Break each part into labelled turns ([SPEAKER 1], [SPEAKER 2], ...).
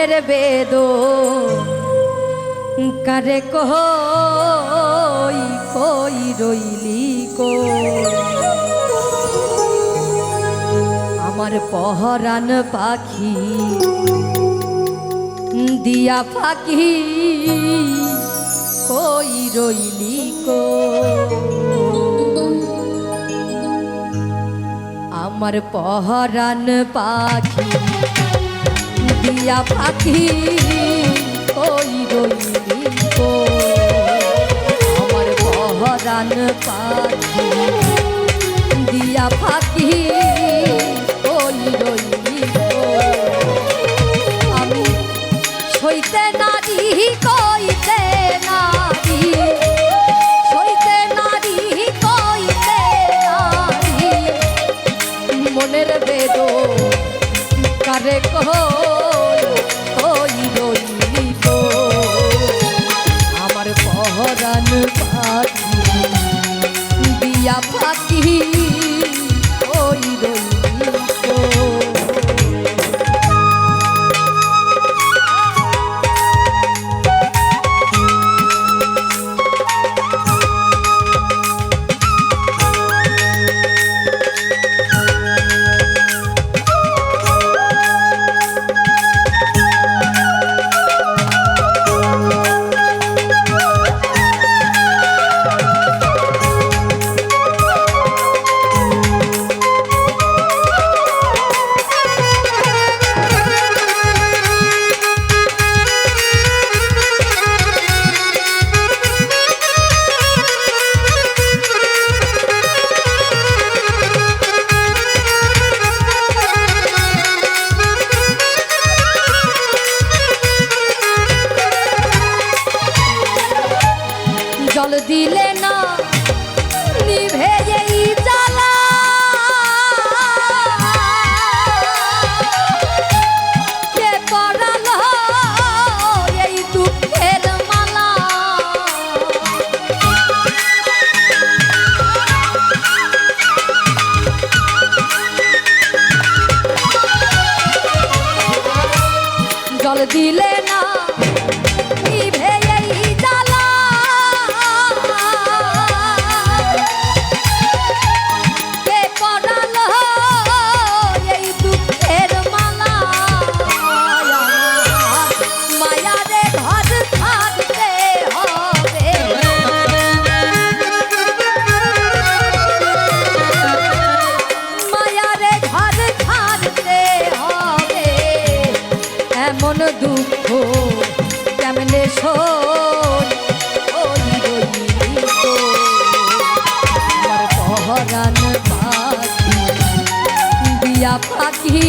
[SPEAKER 1] মনের বেদ। কারে কই কই রইলি কো? আমার পহরান পাখি দিয়া ফাঁকি কই রইলি কো? আমার পহরান পাখি দিয়া পাখি কই রইলি আমার পহরান পাখি দিয়া কই রইলি আমি সইতে নারী, কইতে নারী। সইতে নারী, কইতে নারী। মনের বেদ কারে কই দিলে দুঃখ কেমনে আমার পাখি দিয়া পাখি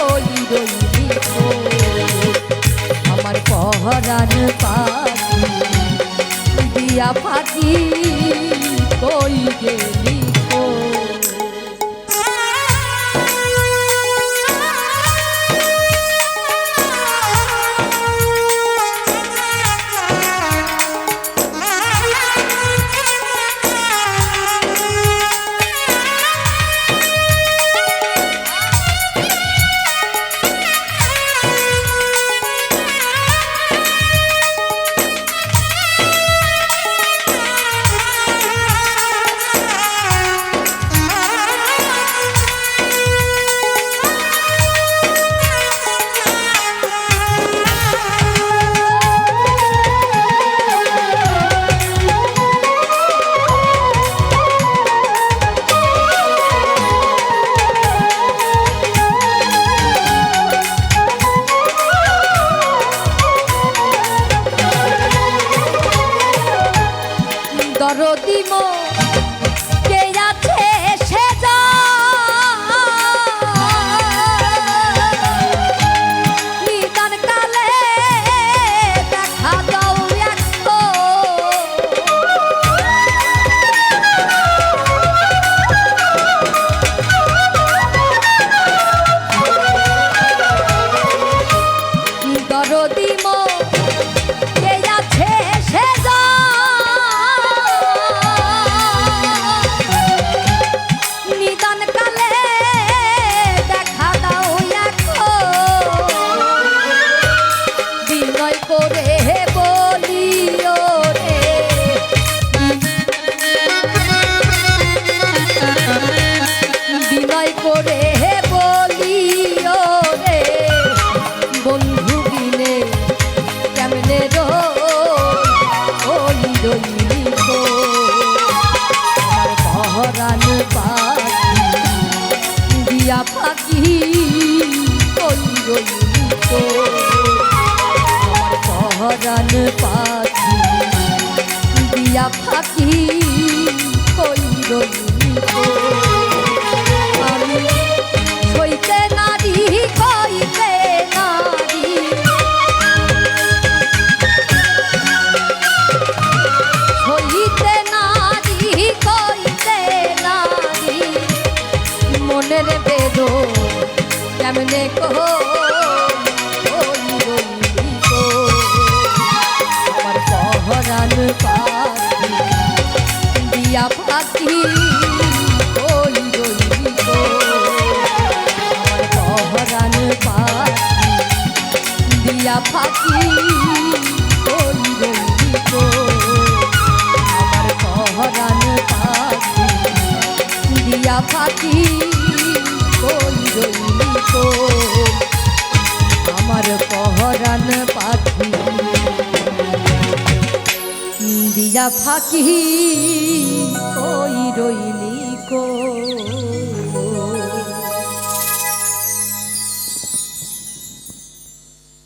[SPEAKER 1] ওই রইলি আমার পহরান পাখি দিয়া পাখি থাকি আমার পহরান কেমনে কহো আমার পহরান পাখি দিয়া পাখি। দিলা ফাঁকি কই রইল